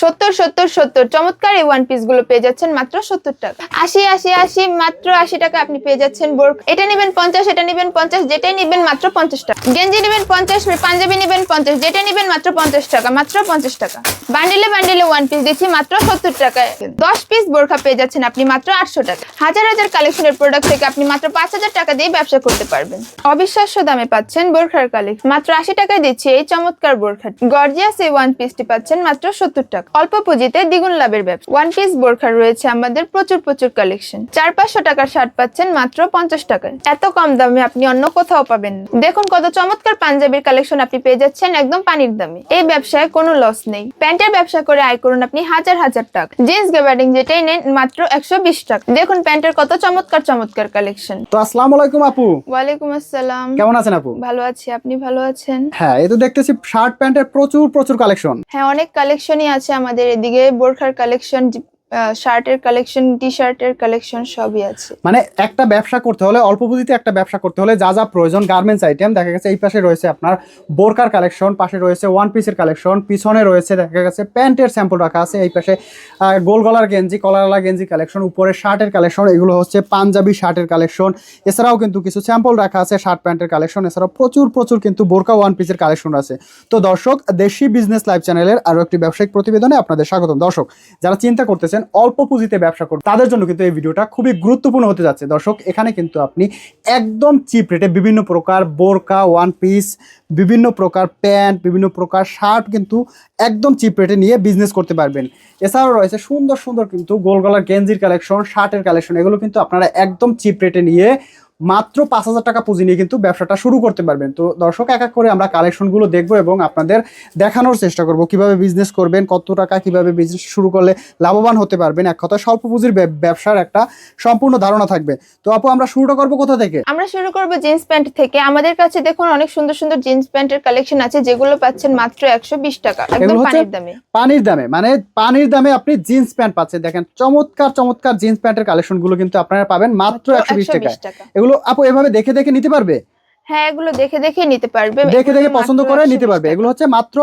সত্তর সত্তর সত্তর। চমৎকার এই ওয়ান পিসগুলো পেয়ে যাচ্ছেন মাত্র সত্তর টাকা। আশি আশি আশি, মাত্র আশি টাকা আপনি পেয়ে যাচ্ছেন বোরক এটা নেবেন পঞ্চাশ, এটা নেবেন পঞ্চাশ, যেটাই নেবেন মাত্র পঞ্চাশ টাকা। গেঞ্জি নেবেন পঞ্চাশ, পাঞ্জাবি নেবেন পঞ্চাশ যেটা নেবেন মাত্র পঞ্চাশ টাকা, মাত্র পঞ্চাশ টাকা। বান্ডিলে বান্ডিলে ওয়ান পিস দিচ্ছি মাত্র সত্তর টাকায় দশ পিস বোরখা পেয়ে যাচ্ছেন আপনি মাত্র আটশো টাকা। হাজার হাজার কালেকশনের প্রোডাক্ট থেকে আপনি মাত্র পাঁচ হাজার টাকা দিয়ে ব্যবসা করতে পারবেন। অবিশ্বাস্য দামে পাচ্ছেন বোরখার কালেকশন মাত্র আশি টাকায় দিচ্ছি এই চমৎকার বোরখা গর্জিয়াস এই ওয়ান পিসটি পাচ্ছেন মাত্র সত্তর টাকা। অল্প পুঁজিতে দ্বিগুণ লাভের ব্যবসা। ওয়ান পিস বোরখার রয়েছে আমাদের প্রচুর প্রচুর কালেকশন চার পাঁচশো টাকার শার্ট পাচ্ছেন মাত্র পঞ্চাশ টাকায়। এত কম দামে আপনি অন্য কোথাও পাবেন না। দেখুন কত চমৎকার পাঞ্জাবির কালেকশন আপনি পেয়ে যাচ্ছেন একদম পানির দামে। এই ব্যবসায় কোনো লস নেই। প্যান্টের ব্যবসা করে আয় করুন আপনি হাজার হাজার টাকা। জিন্স গ্যাবার্ডিং যেটাই নেন মাত্র একশো বিশ টাকা। দেখুন প্যান্টের কত চমৎকার চমৎকার কালেকশন তো আসসালামু আলাইকুম আপু। ওয়ালাইকুম আসসালাম। কেমন আছেন আপু? ভালো আছি। আপনি ভালো আছেন? হ্যাঁ এই তো দেখতেছি শার্ট প্যান্টের প্রচুর প্রচুর কালেকশন হ্যাঁ অনেক কালেকশনই আছে আমাদের এদিকে বোরখার কালেকশন শার্টের কালেকশন টি শার্টের কালেকশন সবই আছে। মানে একটা ব্যবসা করতে হলে, অল্প পুঁজিতে একটা ব্যবসা করতে হলে যা যা প্রয়োজন গার্মেন্টস আইটেম দেখা গেছে এই পাশে রয়েছে আপনার বোরকার কালেকশন পাশে রয়েছে ওয়ান পিসের কালেকশন পিছনে রয়েছে দেখা গেছে প্যান্টের স্যাম্পল রাখা আছে, এই পাশে গোল গলার গেঞ্জি কলারওয়ালা গেঞ্জি কালেকশন উপরে শার্টের কালেকশন এগুলো হচ্ছে পাঞ্জাবি শার্টের কালেকশন এছাড়াও কিন্তু কিছু স্যাম্পল রাখা আছে শার্ট প্যান্টের কালেকশন এছাড়াও প্রচুর প্রচুর কিন্তু বোরকা ওয়ান পিসের কালেকশন আছে। তো দর্শক, দেশি বিজনেস লাইভ চ্যানেলের আরও একটি ব্যবসায়িক প্রতিবেদনে আপনাদের স্বাগতম। দর্শক, যারা চিন্তা করতেছেন অল্প পুঁজিতে ব্যবসা করতে তাদের জন্য কিন্তু এই ভিডিওটা খুবই গুরুত্বপূর্ণ হতে যাচ্ছে। দর্শক, এখানে কিন্তু আপনি একদম চিপ রেটে বিভিন্ন প্রকার বোরকা ওয়ান পিস বিভিন্ন প্রকার প্যান্ট, বিভিন্ন প্রকার শার্ট কিন্তু একদম চিপ রেটে নিয়ে বিজনেস করতে পারবেন। এছাড়াও রয়েছে সুন্দর সুন্দর কিন্তু গোল গলার গেঞ্জির কালেকশন শার্টের কালেকশন এগুলো কিন্তু আপনারা একদম চিপ রেটে নিয়ে মাত্র পাঁচ হাজার টাকা পুঁজি নিয়ে কিন্তু ব্যবসাটা শুরু করতে পারবেন। তো দর্শক এক এক করে আমরা কালেকশনগুলো দেখব এবং আপনাদের দেখানোর চেষ্টা করব। কীভাবে বিজনেস করবেন কত টাকা কীভাবে বিজনেস শুরু করলে লাভবান হতে পারবেন এক কথা স্বল্প পুঁজির ব্যবসার একটা সম্পূর্ণ ধারণা থাকবে। তো আপু আমরা শুরুটা করব কোথা থেকে? আমরা শুরু করব জিন্স প্যান্ট থেকে। আমাদের কাছে দেখুন অনেক সুন্দর সুন্দর জিন্স প্যান্টের কালেকশন আছে যেগুলো পাচ্ছেন মাত্র একশো বিশ টাকা একদম পানির দামে। পানির দামে মানে পানির দামে আপনি জিন্স প্যান্ট পাচ্ছেন। দেখেন চমৎকার চমৎকার জিন্স প্যান্টের কালেকশনগুলো কিন্তু আপনারা পাবেন মাত্র একশো বিশ টাকা। এগুলো আপু এভাবে দেখে দেখে নিতে পারবে? হ্যাঁ এগুলো দেখে দেখে নিতে পারবে। দেখে দেখে পছন্দ করে নিতে পারবে। এগুলো হচ্ছে মাত্র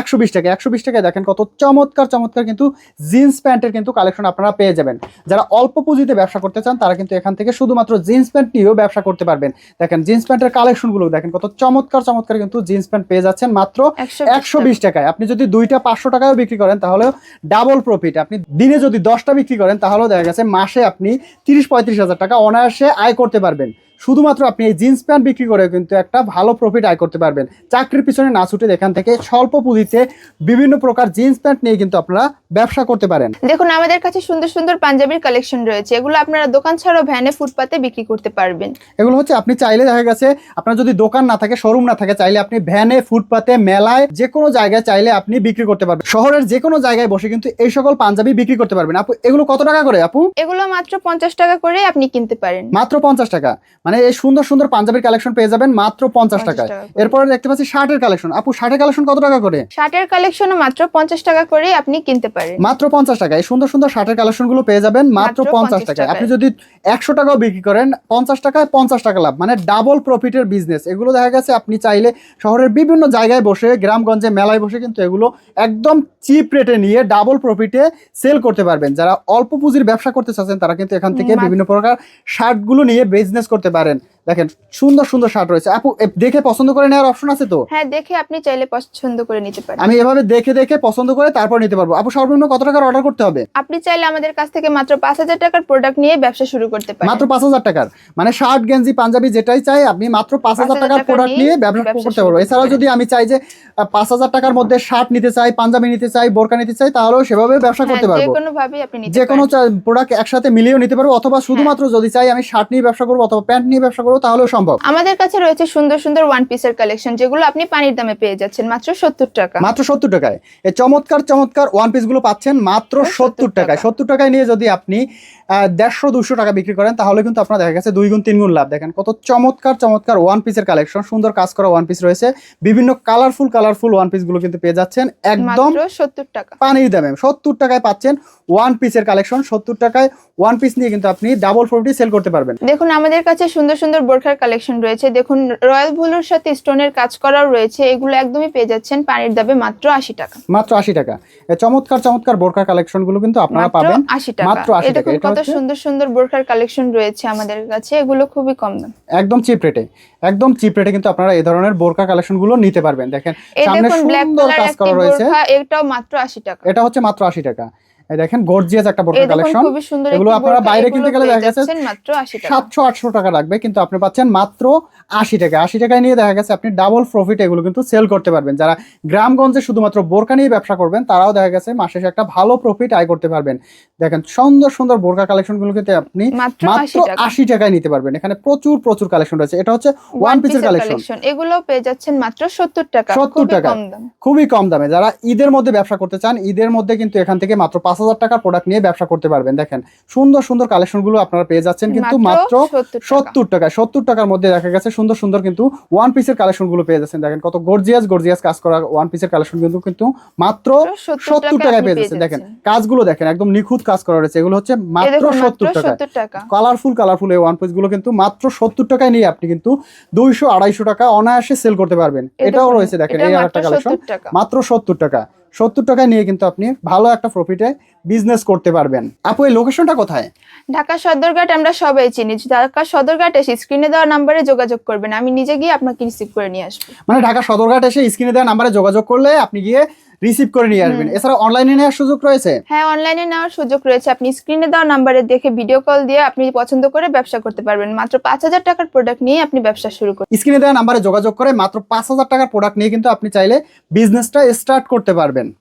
একশো বিশ টাকা। একশো বিশ টাকায় দেখেন কত চমৎকার চমৎকার কিন্তু জিন্স প্যান্টের কিন্তু কালেকশন আপনারা পেয়ে যাবেন। যারা অল্প পুঁজিতে ব্যবসা করতে চান তারা কিন্তু এখান থেকে শুধুমাত্র জিন্স প্যান্ট নিয়েও ব্যবসা করতে পারবেন। দেখেন জিন্স প্যান্টের কালেকশনগুলো দেখেন কত চমৎকার চমৎকার কিন্তু জিন্স প্যান্ট পেয়ে যাচ্ছেন মাত্র 120 একশো বিশ টাকায়। আপনি যদি দুইটা পাঁচশো টাকাও বিক্রি করেন তাহলেও ডাবল প্রফিট আপনি দিনে যদি দশটা বিক্রি করেন তাহলেও দেখা গেছে মাসে আপনি তিরিশ পঁয়ত্রিশ হাজার টাকা অনায়াসে আয় করতে পারবেন। শুধুমাত্র আপনি এই জিন্স প্যান্ট বিক্রি করে কিন্তু একটা ভালো প্রফিট আয় করতে পারবেন। চাকরির পিছনে না ছুটে এখান থেকে স্বল্প পুঁজিতে বিভিন্ন প্রকার জিন্স প্যান্ট নিয়ে কিন্তু আপনারা ব্যবসা করতে পারেন। দেখুন আমাদের কাছে সুন্দর সুন্দর পাঞ্জাবির কালেকশন রয়েছে। এগুলো আপনারা দোকান ছাড়াও ভ্যানে ফুটপাতে বিক্রি করতে পারবেন। এগুলো হচ্ছে আপনি চাইলে দেখা গেছে আপনার যদি দোকান না থাকে শোরুম না থাকে চাইলে আপনি ভ্যানে ফুটপাতে মেলায় যে কোনো জায়গায় চাইলে আপনি বিক্রি করতে পারবেন। শহরের যে কোনো জায়গায় বসে কিন্তু এই সকল পাঞ্জাবি বিক্রি করতে পারবেন। আপু এগুলো কত টাকা করে আপু? এগুলো মাত্র পঞ্চাশ টাকা করে আপনি কিনতে পারেন। মাত্র পঞ্চাশ টাকা। মানে এই সুন্দর সুন্দর পাঞ্জাবির কালেকশন পেয়ে যাবেন মাত্র পঞ্চাশ টাকায়। এরপরে দেখতে পাচ্ছি শার্টের কালেকশন আপু শার্টের কালেকশন কত টাকা করে? শার্টের কালেকশনও মাত্র পঞ্চাশ টাকা করে আপনি কিনতে পারেন। মাত্র পঞ্চাশ টাকা। এই সুন্দর সুন্দর শার্টের কালেকশনগুলো পেয়ে যাবেন মাত্র পঞ্চাশ 50 টাকায়। আপনি যদি একশো টাকাও বিক্রি করেন পঞ্চাশ টাকায় পঞ্চাশ টাকা লাভ। মানে ডাবল প্রফিটের বিজনেস এগুলো দেখা গেছে আপনি চাইলে শহরের বিভিন্ন জায়গায় বসে গ্রামগঞ্জে মেলায় বসে কিন্তু এগুলো একদম চিপ রেটে নিয়ে ডাবল প্রফিটে সেল করতে পারবেন। যারা অল্প পুঁজির ব্যবসা করতে চাচ্ছেন তারা কিন্তু এখান থেকে বিভিন্ন প্রকার শার্টগুলো নিয়ে বিজনেস করতে পারেন। দেখেন সুন্দর সুন্দর শার্ট রয়েছে। আপু দেখে পছন্দ করে নেওয়ার অপশন আছে তো? হ্যাঁ দেখে আপনি চাইলে পছন্দ করে নিতে পারেন। আমি এভাবে দেখে দেখে পছন্দ করে তারপর নিতে পারব। আপু সর্বনিম্ন কত টাকার অর্ডার করতে হবে? আপনি চাইলে আমাদের কাছ থেকে মাত্র পাঁচ হাজার টাকার প্রোডাক্ট নিয়ে ব্যবসা শুরু করতে পারেন। মাত্র পাঁচ হাজার টাকার। মানে শার্ট গেঞ্জি পাঞ্জাবি যেটাই চাই আপনি মাত্র পাঁচ হাজার 5,000 টাকার টাকা প্রোডাক্ট নিয়ে ব্যবসা করতে পারব। করতে এছাড়াও যদি আমি চাই যে পাঁচ হাজার টাকার মধ্যে শার্ট নিতে চাই পাঞ্জাবি নিতে চাই বোরকা নিতে চাই তাহলেও সেভাবে ব্যবসা করতে হ্যাঁ, যে পারব। কোনো ভাবে আপনি নিতে যে কোনো প্রোডাক্ট একসাথে মিলিয়েও নিতে পারব অথবা শুধুমাত্র যদি চাই আমি শার্ট নিয়ে ব্যবসা করব অথবা প্যান্ট নিয়ে ব্যবসা করব তাহলেও সম্ভব। আমাদের কাছে রয়েছে সুন্দর সুন্দর ওয়ান পিসের কালেকশন যেগুলো আপনি পানির দামে পেয়ে যাচ্ছেন মাত্র সত্তর টাকা। মাত্র সত্তর টাকায়। এই চমৎকার চমৎকার ওয়ান পিসগুলো পাচ্ছেন মাত্র মাত্র সত্তর টাকায়। সত্তর টাকায় নিয়ে যদি আপনি দেড়শো দুশো টাকা বিক্রি করেন তাহলে কিন্তু আপনার দেখা গেছে দুই গুণ তিন গুণ লাভ। দেখেন কত চমৎকার চমৎকার ওয়ান পিসের কালেকশন সুন্দর কাজ করা ওয়ান পিস রয়েছে। বিভিন্ন কালারফুল কালারফুল ওয়ান পিসগুলো কিন্তু পেয়ে যাচ্ছেন। একদম সত্তর টাকা। পানির দামে। সত্তর টাকায় পাচ্ছেন ওয়ান পিসের কালেকশন সত্তর টাকায় ওয়ান পিস নিয়ে কিন্তু আপনি ডাবল ফোরটি সেল করতে পারবেন। দেখুন আমাদের কাছে সুন্দর সুন্দর সুন্দর বোরখার কালেকশন রয়েছে। দেখুন রয়্যাল ব্লুর সাথে স্টোনের কাজ করাও রয়েছে। এগুলো একদমই পেয়ে যাচ্ছেন পানির দামে মাত্র আশি টাকা। মাত্র আশি টাকা। চমৎকার চমৎকার বোরকা কালেকশনগুলো কিন্তু আপনারা পাবেন। আশি টাকা। মাত্র 80 এই দেখুন টাকা। এটা কত সুন্দর সুন্দর বোরখার কালেকশন রয়েছে আমাদের কাছে। এগুলো খুবই কম দাম। একদম চিপ রেটে একদম চিপ রেটে কিন্তু আপনারা এই ধরনের বোরকা কালেকশনগুলো নিতে পারবেন। দেখেন সামনে সুন্দর কাজ করা রয়েছে। এটাও মাত্র আশি টাকা। এটা হচ্ছে মাত্র আশি টাকা। এই দেখেন গর্জিয়াস একটা বোরকা কালেকশন এগুলো আপনারা বাইরে কিনতে গেলে দেখা গেছে সাতশো আটশো টাকা লাগবে কিন্তু আপনি পাচ্ছেন মাত্র আশি টাকা। আশি টাকায় নিয়ে দেখা গেছে আপনি ডাবল প্রফিট এগুলো কিন্তু সেল করতে পারবেন। যারা গ্রামগঞ্জে শুধুমাত্র বোরকা নিয়ে ব্যবসা করবেন তারাও দেখা গেছে মাসে একটা ভালো প্রফিট আয় করতে পারবেন। দেখেন সুন্দর সুন্দর বোরকা কালেকশনগুলো কিন্তু আপনি মাত্র আশি টাকা। আশি টাকায় নিতে পারবেন। এখানে প্রচুর প্রচুর কালেকশন রয়েছে। এটা হচ্ছে ওয়ান পিসের কালেকশন এগুলো পেয়ে যাচ্ছেন মাত্র সত্তর টাকা। 70 খুবই টাকা। খুবই কম দামে। যারা ঈদের মধ্যে ব্যবসা করতে চান ঈদের মধ্যে কিন্তু এখান থেকে মাত্র পাঁচ হাজার টাকার প্রোডাক্ট নিয়ে ব্যবসা করতে পারবেন। দেখেন সুন্দর সুন্দর কালেকশনগুলো আপনারা পেয়ে যাচ্ছেন কিন্তু মাত্র সত্তর টাকা। সত্তর টাকার মধ্যে দেখা গেছে সুন্দর সুন্দর কিন্তু ওয়ান পিসের কালেকশনগুলো পেয়ে যাচ্ছেন। দেখেন কত গর্জিয়াস গর্জিয়াস কাজ করা ওয়ান পিসের কালেকশন কিন্তু কিন্তু মাত্র সত্তর টাকায় পেয়ে যাচ্ছেন। দেখেন কাজগুলো দেখেন একদম নিখুঁত কাজ করা রয়েছে। এগুলো হচ্ছে মাত্র সত্তর টাকা। কালারফুল কালারফুল এই ওয়ান পিসগুলো কিন্তু মাত্র সত্তর টাকায় নিয়ে আপনি কিন্তু দুইশো আড়াইশো টাকা অনায়াসে সেল করতে পারবেন। এটাও রয়েছে দেখেন এই আরেকটা কালেকশন মাত্র সত্তর টাকা। সত্তর টাকায় নিয়ে কিন্তু আপনি ভালো একটা প্রফিটে বিজনেস করতে পারবেন। আপু এই লোকেশনটা কোথায়? ঢাকা সদরঘাট আমরা সবাই চিনি। ঢাকা সদরঘাট এসে স্ক্রিনে দেওয়া নাম্বারে যোগাযোগ করবেন। আমি নিজে গিয়ে আপনাকে রিসিভ করে নিয়ে আসব। মানে ঢাকা সদরঘাট এসে স্ক্রিনে দেওয়া নাম্বারে যোগাযোগ করলে আপনি গিয়ে রিসিভ করে নিয়ে আসবেন। এছাড়া অনলাইনে নেওয়ার সুযোগ রয়েছে? হ্যাঁ অনলাইনে নেওয়ার সুযোগ রয়েছে। আপনি স্ক্রিনে দেওয়া নাম্বারে দেখে ভিডিও কল দিয়ে আপনি পছন্দ করে ব্যবসা করতে পারবেন। মাত্র পাঁচ হাজার টাকার প্রোডাক্ট নিয়ে আপনি ব্যবসা শুরু করুন স্ক্রিনে দেওয়া নাম্বারে যোগাযোগ করে মাত্র পাঁচ হাজার টাকার প্রোডাক্ট নিয়ে কিন্তু আপনি চাইলে বিজনেসটা স্টার্ট করতে পারবেন।